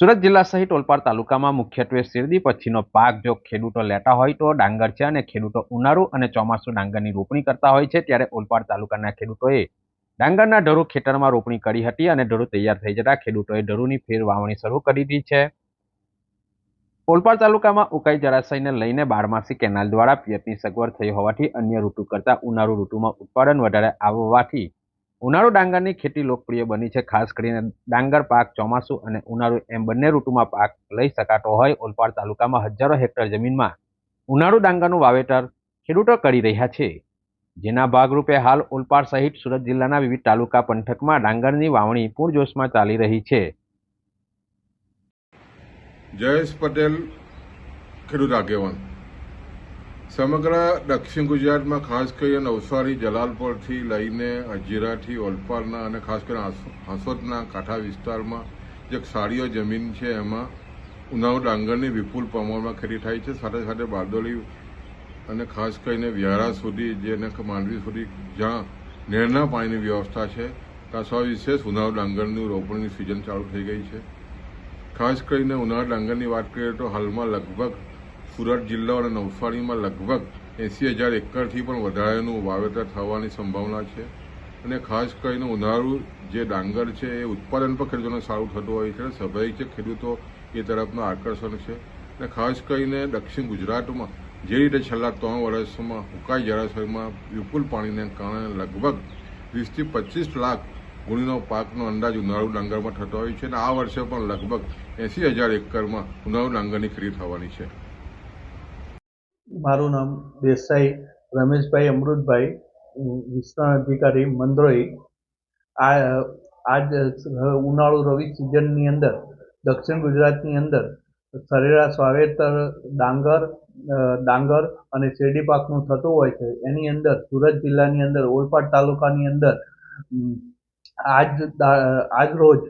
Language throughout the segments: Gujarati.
સુરત જિલ્લા સહિત ઓલપાડ તાલુકામાં મુખ્યત્વે શેરડી પછીનો પાક જો ખેડૂતો લેતા હોય તો ડાંગર છે અને ખેડૂતો ઉનાળુ અને ચોમાસું ડાંગરની રોપણી કરતા હોય છે, ત્યારે ઓલપાડ તાલુકાના ખેડૂતોએ ડાંગરના ઢરૂ ખેતરમાં રોપણી કરી હતી અને ઢરૂ તૈયાર થઈ જતા ખેડૂતોએ ઢરૂની ફેર વાવણી શરૂ કરી દીધી છે. ઓલપાડ તાલુકામાં ઉકાઈ જળાશયને લઈને બારમાસી કેનાલ દ્વારા પિયતની સગવડ થઈ હોવાથી અન્ય ઋતુ કરતાં ઉનાળુ ઋતુમાં ઉત્પાદન વધારે આવવાથી ઉનાળુ ડાંગરની ખેતી લોકપ્રિય બની છે, ખાસ કરીને ડાંગર પાક, ચોમાસુ અને ઉનાળુ એમ બંને ઋતુમાં પાક લઈ શકાતો હોય. ઓલપાડ તાલુકામાં હજારો હેક્ટર જમીનમાં ઉનાળુ ડાંગરનું વાવેતર ખેડૂતો કરી રહ્યા છે. જેના ભાગરૂપે હાલ ઓલપાડ સહિત સુરત જિલ્લાના વિવિધ તાલુકા પંથકમાં ડાંગરની વાવણી પૂરજોશમાં ચાલી રહી છે. જયેશ પટેલ, ખેડૂત આગેવાન. સમગ્ર દક્ષિણ ગુજરાતમાં ખાસ કરીને નવસારી, જલાલપોરથી લઈને અજીરાથી ઓલપાડના અને ખાસ કરીને હાસ- હાંસોદના કાંઠા વિસ્તારમાં જે સારીઓ જમીન છે એમાં ઉનાવ ડાંગરની વિપુલ પ્રમાણમાં ખેતી થાય છે. સાથે સાથે બારડોલી અને ખાસ કરીને વ્યારા સુધી જેને માંડવી સુધી જ્યાં નહેરના પાણીની વ્યવસ્થા છે, ત્યાં સવિશેષ ઉનાવ ડાંગરની રોપણીની સિઝન ચાલુ થઈ ગઈ છે. ખાસ કરીને ઉનાળા ડાંગરની વાત કરીએ તો હાલમાં લગભગ સુરત જિલ્લા અને નવસારીમાં લગભગ એંસી હજાર એકરથી પણ વધારેનું વાવેતર થવાની સંભાવના છે. અને ખાસ કરીને ઉનાળુ જે ડાંગર છે, એ ઉત્પાદન પર ખેડૂતોને સારું થતું હોય છે સ્વાભાવિક છે, ખેડૂતો એ તરફનું આકર્ષણ છે. અને ખાસ કરીને દક્ષિણ ગુજરાતમાં જે રીતે છેલ્લા ત્રણ વર્ષમાં ઉકાઈ જળાશયમાં વિપુલ પાણીને કારણે લગભગ વીસથી પચીસ લાખ ગુણીનો પાકનો અંદાજ ઉનાળુ ડાંગરમાં થતો હોય છે. અને આ વર્ષે પણ લગભગ એંસી હજાર એકરમાં ઉનાળુ ડાંગરની ખરીદ થવાની છે. મારું નામ દેસાઈ, રમેશભાઈ અમૃતભાઈ વિસ્તરણ અધિકારી, મંદરોઈ. આ, આજ ઉનાળુ રવિ સિઝનની અંદર, દક્ષિણ ગુજરાતની અંદર, સરેરાશ વાવેતર, ડાંગર ડાંગર અને શેરડી પાકનું થતું હોય છે. એની અંદર, સુરત જિલ્લાની અંદર, ઓલપાડ તાલુકાની અંદર આજ આજ રોજ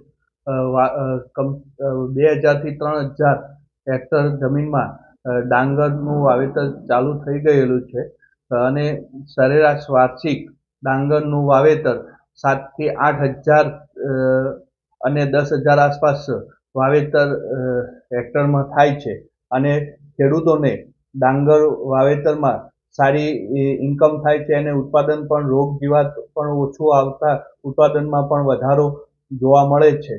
બે હજારથી ત્રણ હજાર હેક્ટર જમીનમાં ડાંગરનું વાવેતર ચાલુ થઈ ગયેલું છે. અને સરેરાશ વાર્ષિક ડાંગરનું વાવેતર સાતથી આઠ હજાર અને દસ હજાર આસપાસ વાવેતર હેક્ટરમાં થાય છે. અને ખેડૂતોને ડાંગર વાવેતરમાં સારી ઇન્કમ થાય છે અને ઉત્પાદન પણ રોગ જીવાત પણ ઓછું આવતા ઉત્પાદનમાં પણ વધારો જોવા મળે છે.